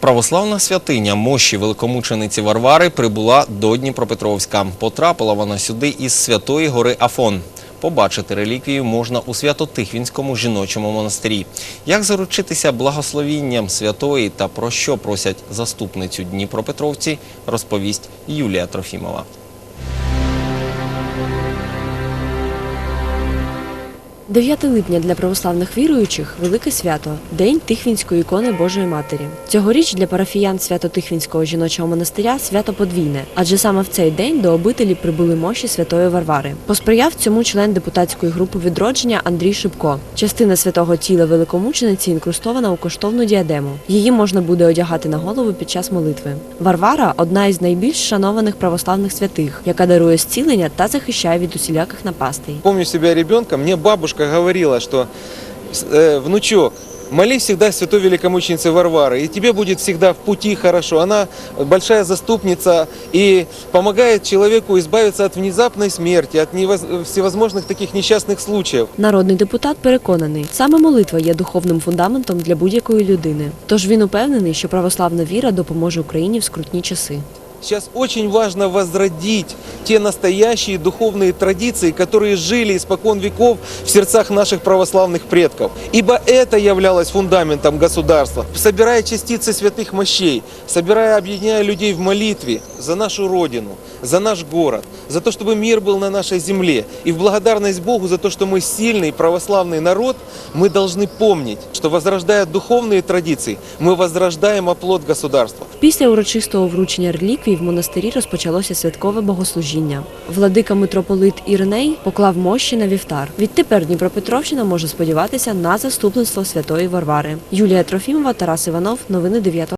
Православна святиня мощі великомучениці Варвари прибула до Дніпропетровська. Потрапила вона сюди із Святої гори Афон. Побачити реліквію можна у Свято-Тихвінському жіночому монастирі. Як заручитися благословінням святої та про що просять заступницю Дніпропетровці, розповість Юлія Трофімова. 9 липня для православних віруючих велике свято День Тихвінської ікони Божої Матері. Цьогоріч для парафіян Свято-Тихвінського жіночого монастиря свято подвійне, адже саме в цей день до обителі прибули мощі святої Варвари. Посприяв цьому член депутатської групи відродження Андрій Шибко. Частина святого тіла великомучениці інкрустована у коштовну діадему. Її можна буде одягати на голову під час молитви. Варвара одна із найбільш шанованих православних святих, яка дарує зцілення та захищає від усіляких напастей. Помню себя ребенком, мне бабушка говорила, что э, внучок, молись всегда святой великомученице Варвары, и тебе будет всегда в пути хорошо. Она большая заступница и помогает человеку избавиться от внезапной смерти, от невоз- всевозможных таких несчастных случаев. Народний депутат переконаний, саме молитва є духовним фундаментом для будь-якої людини. Тож він упевнений, що православна віра допоможе Україні в скрутні часи. Сейчас очень важно возродить те настоящие духовные традиции, которые жили испокон веков в сердцах наших православных предков. Ибо это являлось фундаментом государства. Собирая частицы святых мощей, собирая, объединяя людей в молитве за нашу Родину, за наш город, за то, чтобы мир был на нашей земле. И в благодарность Богу за то, что мы сильный православный народ, мы должны помнить, что возрождая духовные традиции, мы возрождаем оплот государства. Після урочистого вручення реліквій в монастирі розпочалося святкове богослужіння. Владика митрополит Іриней поклав мощі на вівтар. Відтепер Дніпропетровщина може сподіватися на заступництво святої Варвари. Юлія Трофімова, Тарас Іванов. Новини 9